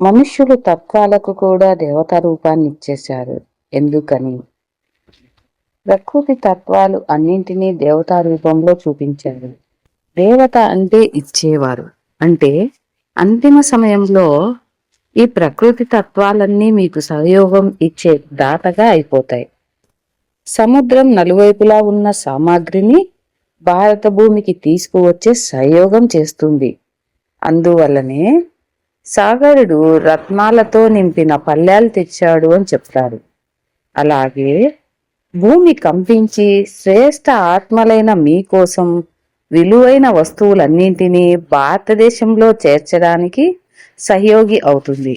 మనుష్యులు తత్వాలకు కూడా దేవతా రూపాన్ని ఇచ్చేశారు. ఎందుకని? ప్రకృతి తత్వాలు అన్నింటినీ దేవతా రూపంలో చూపించారు. దేవత అంటే ఇచ్చేవారు. అంటే అంతిమ సమయంలో ఈ ప్రకృతి తత్వాలన్నీ మీకు సహయోగం ఇచ్చే దాతగా అయిపోతాయి. సముద్రం నలువైపులా ఉన్న సామాగ్రిని భారత భూమికి తీసుకువచ్చే సహయోగం చేస్తుంది. అందువల్లనే సాగరుడు రత్నాలతో నింపిన పల్లెలు తెచ్చాడు అని చెప్తారు అలాగే భూమి కంపించి శ్రేష్ఠ ఆత్మలైన మీకోసం విలువైన వస్తువులన్నింటినీ భారతదేశంలో చేర్చడానికి సహయోగి అవుతుంది.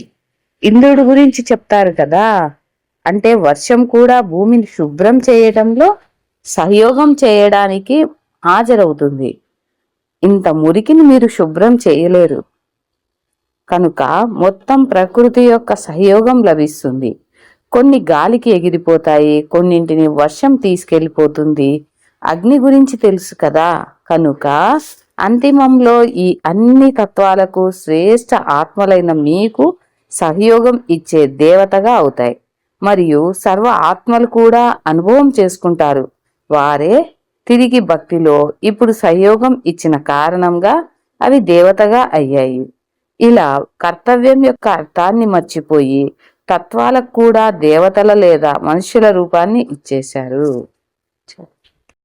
ఇంద్రుడు గురించి చెప్తారు కదా అంటే వర్షం కూడా భూమిని శుభ్రం చేయడంలో సహయోగం చేయడానికి హాజరవుతుంది. ఇంత మురికిని మీరు శుభ్రం చేయలేరు. కనుక మొత్తం ప్రకృతి యొక్క సహయోగం లభిస్తుంది. కొన్ని గాలికి ఎగిరిపోతాయి కొన్నింటిని వర్షం తీసుకెళ్ళిపోతుంది అగ్ని గురించి తెలుసు కదా. కనుక అంతిమంలో ఈ అన్ని తత్వాలకు శ్రేష్ఠ ఆత్మలైన మీకు సహయోగం ఇచ్చే దేవతగా అవుతాయి. మరియు సర్వ ఆత్మలు కూడా అనుభవం చేసుకుంటారు. వారే తిరిగి భక్తిలో ఇప్పుడు సహయోగం ఇచ్చిన కారణంగా అవి దేవతగా అయ్యాయి. ఇలా కర్తవ్యం యొక్క అర్థాన్ని మర్చిపోయి తత్వాలకు కూడా దేవతల లేదా మనుషుల రూపాన్ని ఇచ్చేశారు.